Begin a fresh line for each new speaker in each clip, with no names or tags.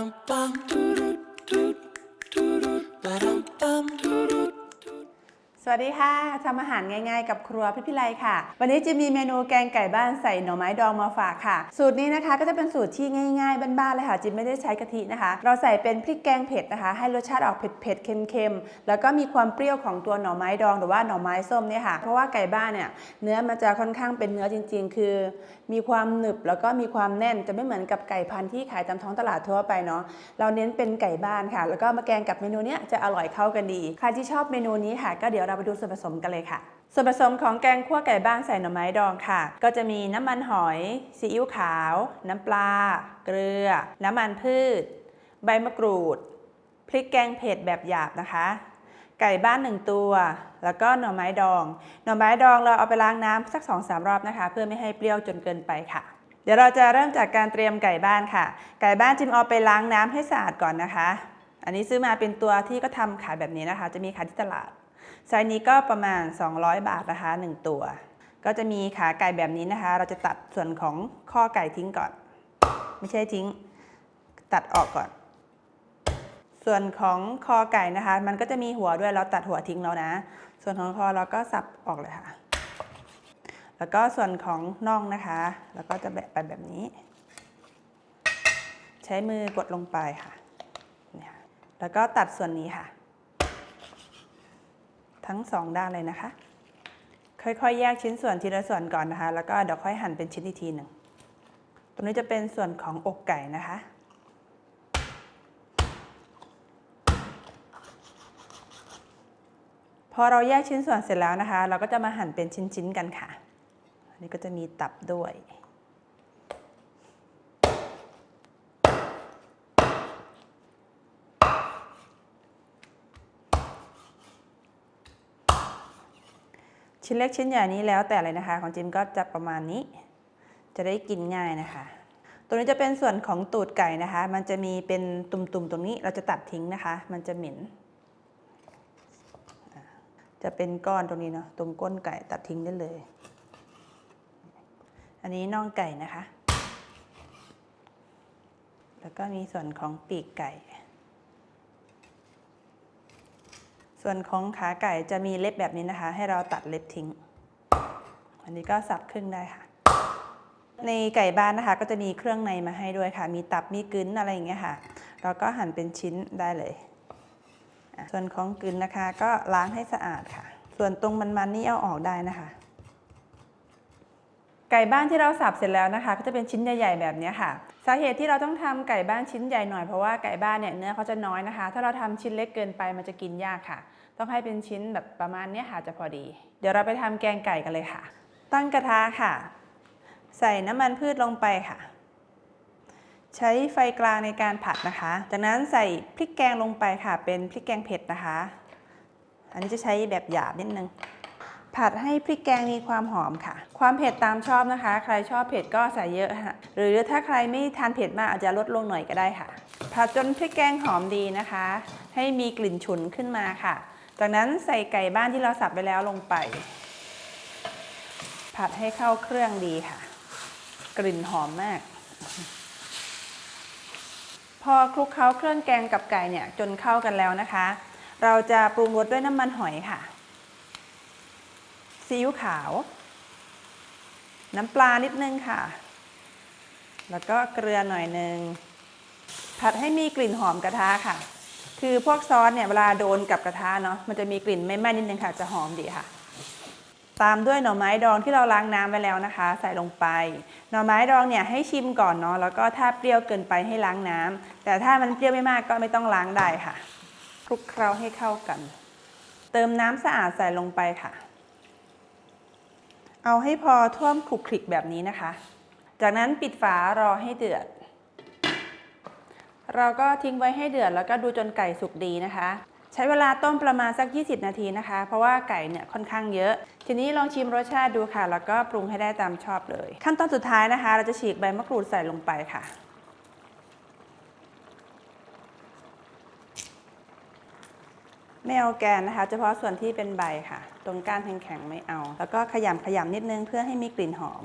pam, pam.
สวัสดีค่ะทำอาหารง่ายๆกับครัวพี่พิไลค่ะ วันนี้จะมีเมนูแกงไก่บ้านใส่หน่อไม้ดองมาฝากค่ะ สูตรนี้นะคะก็จะเป็นสูตรที่ง่ายๆบ้านๆเลยค่ะจิมไม่ได้ใช้กะทินะคะ เราใส่เป็นพริกแกงเผ็ดนะคะ ให้รสชาติออกเผ็ดๆเค็มๆแล้วก็มีความเปรี้ยวของตัวหน่อไม้ดองหรือว่าหน่อไม้ส้มเนี่ยค่ะเพราะว่าไก่บ้านเนี่ยเนื้อมันจะค่อนข้างเป็นเนื้อจริง ๆ คือ มีความหนึบแล้วก็มีความแน่นจะไม่เหมือนกับไก่พันธุ์ที่ขายตามท้องตลาดทั่วไปเนาะเราเน้นเป็นไก่บ้านค่ะ แล้วก็มาแกงกับเมนูเนี้ยจะอร่อยเข้ากันดีใครที่ชอบเมนูนี้ค่ะก็เดี๋ยวเราไปดูส่วนผสมกันเลยค่ะ ส่วนผสมของแกงคั่วไก่บ้านใส่หน่อไม้ดองค่ะ ก็จะมีน้ำมันหอยซีอิ๊วขาว น้ำปลา เกลือ น้ำมันพืช ใบมะกรูด พริกแกงเผ็ดแบบหยาบนะคะ ไก่บ้านหนึ่งตัว แล้วก็หน่อไม้ดอง หน่อไม้ดองเราเอาไปล้างน้ำสัก2อสรอบนะคะ เพื่อไม่ให้เปรี้ยวจนเกินไปค่ะเดี๋ยวเราจะเริ่มจากการเตรียมไก่บ้านค่ะ ไก่บ้านจิมเอาไปล้างน้ำให้สะอาดก่อนนะคะ อันนี้ซื้อมาเป็นตัวที่ก็ทำขายแบบนี้นะคะ จะมีขายที่ตลาด ไซส์นี้ก็ประมาณ 200 บาทนะคะ 1 ตัว ก็จะมีขาไก่แบบนี้นะคะ เราจะตัดส่วนของข้อไก่ทิ้งก่อน ไม่ใช่ทิ้ง ตัดออกก่อน ส่วนของคอไก่นะคะ มันก็จะมีหัวด้วยเราตัดหัวทิ้งแล้วนะ ส่วนของคอเราก็สับออกเลยค่ะ แล้วก็ส่วนของน่องนะคะ แล้วก็จะแบะไปแบบนี้ ใช้มือกดลงไปค่ะนี่ค่ะแล้วก็ตัดส่วนนี้ค่ะ ทั้งสองด้านเลยนะคะ ค่อยๆ แยกชิ้นส่วนทีละส่วนก่อนนะคะ แล้วก็เดี๋ยวค่อยหั่นเป็นชิ้นอีกทีหนึ่งตรงนี้จะเป็นส่วนของอกไก่นะคะพอเราแยกชิ้นส่วนเสร็จแล้วนะคะ เราก็จะมาหั่นเป็นชิ้นๆกันค่ะ อันนี้ก็จะมีตับด้วย ชิ้นเล็กชิ้นใหญ่นี้แล้วแต่เลยนะคะ ของจิมก็จะประมาณนี้ จะได้กินง่ายนะคะตรงนี้จะเป็นส่วนของตูดไก่นะคะ มันจะมีเป็นตุ่มๆตรงนี้เราจะตัดทิ้งนะคะ มันจะเหม็นจะเป็นก้อนตรงนี้เนาะตรงก้นไก่ตัดทิ้งได้เลย อันนี้น่องไก่นะคะ แล้วก็มีส่วนของปีกไก่ ส่วนของขาไก่จะมีเล็บแบบนี้นะคะ ให้เราตัดเล็บทิ้ง อันนี้ก็สับครึ่งได้ค่ะ ในไก่บ้านนะคะ ก็จะมีเครื่องในมาให้ด้วยค่ะ มีตับมีกึ้นอะไรอย่างเงี้ยค่ะ เราก็หั่นเป็นชิ้นได้เลย ส่วนของกลืนนะคะ ก็ล้างให้สะอาดค่ะ ส่วนตรงมันๆนี่เอาออกได้นะคะ ไก่บ้านที่เราสับเสร็จแล้วนะคะ ก็จะเป็นชิ้นใหญ่ๆแบบนี้ค่ะ สาเหตุที่เราต้องทำไก่บ้านชิ้นใหญ่หน่อยเพราะว่าไก่บ้านเนี่ยเนื้อเขาจะน้อยนะคะ ถ้าเราทำชิ้นเล็กเกินไปมันจะกินยากค่ะ ต้องให้เป็นชิ้นแบบประมาณนี้ค่ะจะพอดี เดี๋ยวเราไปทำแกงไก่กันเลยค่ะ ตั้งกระทะค่ะ ใส่น้ำมันพืชลงไปค่ะ ใช้ไฟกลางในการผัดนะคะ จากนั้นใส่พริกแกงลงไปค่ะ เป็นพริกแกงเผ็ดนะคะ อันนี้จะใช้แบบหยาบนิดนึง ผัดให้พริกแกงมีความหอมค่ะ ความเผ็ดตามชอบนะคะ ใครชอบเผ็ดก็ใส่เยอะค่ะ หรือถ้าใครไม่ทานเผ็ดมากอาจจะลดลงหน่อยก็ได้ค่ะ ผัดจนพริกแกงหอมดีนะคะ ให้มีกลิ่นฉุนขึ้นมาค่ะ จากนั้นใส่ไก่บ้านที่เราสับไปแล้วลงไป ผัดให้เข้าเครื่องดีค่ะ กลิ่นหอมมาก พอคลุกเคล้าเครื่องแกงกับไก่เนี่ยจนเข้ากันแล้วนะคะ เราจะปรุงรสด้วยน้ำมันหอยค่ะ ซีอิ๊วขาว น้ำปลานิดนึงค่ะ แล้วก็เกลือหน่อยนึง ผัดให้มีกลิ่นหอมกระทะค่ะ คือพวกซอสเนี่ยเวลาโดนกับกระทะเนาะ มันจะมีกลิ่นไม่ไหม้นิดนึงค่ะ จะหอมดีค่ะ ตามด้วยหน่อไม้ดองที่เราล้างน้ำไว้แล้วนะคะ ใส่ลงไป หน่อไม้ดองเนี่ยให้ชิมก่อนเนาะ แล้วก็ถ้าเปรี้ยวเกินไปให้ล้างน้ำ แต่ถ้ามันเปรี้ยวไม่มากก็ไม่ต้องล้างได้ค่ะคลุกเคล้าให้เข้ากัน เติมน้ำสะอาดใส่ลงไปค่ะ เอาให้พอท่วมคลุกคลิกแบบนี้นะคะ จากนั้นปิดฝารอให้เดือด เราก็ทิ้งไว้ให้เดือดแล้วก็ดูจนไก่สุกดีนะคะ ใช้เวลาต้มประมาณสัก 20 นาทีนะคะ เพราะว่าไก่เนี่ยค่อนข้างเยอะ ทีนี้ลองชิมรสชาติดูค่ะ แล้วก็ปรุงให้ได้ตามชอบเลย ขั้นตอนสุดท้ายนะคะ เราจะฉีกใบมะกรูดใส่ลงไปค่ะ ไม่เอาแกนนะคะ เฉพาะส่วนที่เป็นใบค่ะ ตรงก้านแข็งๆไม่เอา แล้วก็ขยำขยำนิดนึงเพื่อให้มีกลิ่นหอม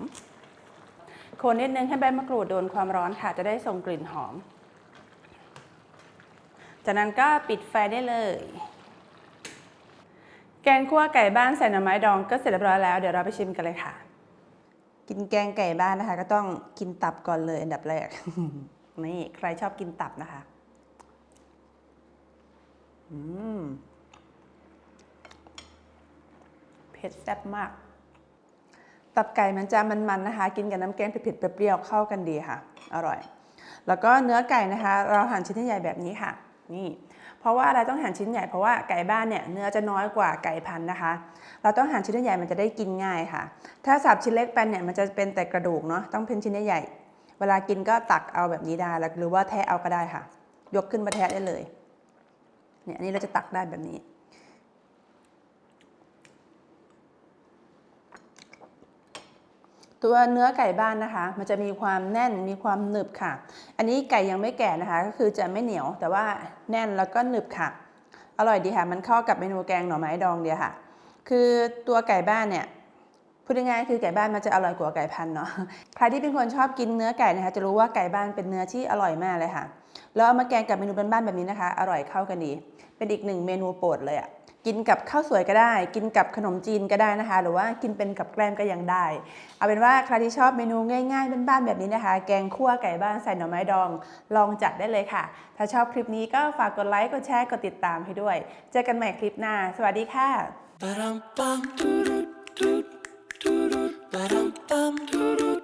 คนนิดนึงให้ใบมะกรูดโดนความร้อนค่ะ จะได้ส่งกลิ่นหอม จากนั้นก็ปิดไฟได้เลย แกงคั่วไก่บ้านใส่หน่อไม้ดองก็เสร็จเรียบร้อยแล้ว เดี๋ยวเราไปชิมกันเลยค่ะ กินแกงไก่บ้านนะคะ ก็ต้องกินตับก่อนเลยอันดับแรก นี่ใครชอบกินตับนะคะ อืม เผ็ดแซ่บมาก ตับไก่มันจะมันๆนะคะ กินกับน้ำแกงเผ็ดๆเปรี้ยวๆเข้ากันดีค่ะ อร่อย แล้วก็เนื้อไก่นะคะ เราหั่นชิ้นใหญ่แบบนี้ค่ะ นี่ เพราะว่าอะไรต้องหั่นชิ้นใหญ่เพราะว่าไก่บ้านเนี่ยเนื้อจะน้อยกว่าไก่พันธุ์นะคะ เราต้องหั่นชิ้นใหญ่มันจะได้กินง่ายค่ะ ถ้าสับชิ้นเล็กไปเนี่ยมันจะเป็นแต่กระดูกเนาะต้องเป็นชิ้นใหญ่เวลากินก็ตักเอาแบบนี้ได้แล้วหรือว่าแทะเอาก็ได้ค่ะ ยกขึ้นมาแทะได้เลยเนี่ยอันนี้เราจะตักได้แบบนี้ ตัวเนื้อไก่บ้านนะคะ มันจะมีความแน่นมีความหนึบค่ะ อันนี้ไก่ยังไม่แก่นะคะ ก็คือจะไม่เหนียวแต่ว่าแน่นแล้วก็หนึบค่ะ อร่อยดีค่ะ มันเข้ากับเมนูแกงหน่อไม้ดองเดียวค่ะ คือตัวไก่บ้านเนี่ยพูดง่ายๆคือไก่บ้านมันจะอร่อยกว่าไก่พันเนาะใครที่เป็นคนชอบกินเนื้อไก่นะคะ จะรู้ว่าไก่บ้านเป็นเนื้อที่อร่อยมากเลยค่ะแล้วเอามาแกงกับเมนูบ้านๆแบบนี้นะคะ อร่อยเข้ากันดี เป็นอีกหนึ่งเมนูโปรดเลยอะ กินกับข้าวสวยก็ได้ กินกับขนมจีนก็ได้นะคะ หรือว่ากินเป็นกับแกล้มก็ยังได้ เอาเป็นว่าใครที่ชอบเมนูง่ายๆบ้านๆแบบนี้นะคะ แกงคั่วไก่บ้านใส่หน่อไม้ดอง ลองจัดได้เลยค่ะ ถ้าชอบคลิปนี้ก็ฝากกดไลค์กดแชร์กดติดตามให้ด้วย เจอกันใหม่คลิปหน้า สวัสดีค่ะ
Ba-dum-bum, doo-doo, doo-doo, ba-dum-bum, doo-doo,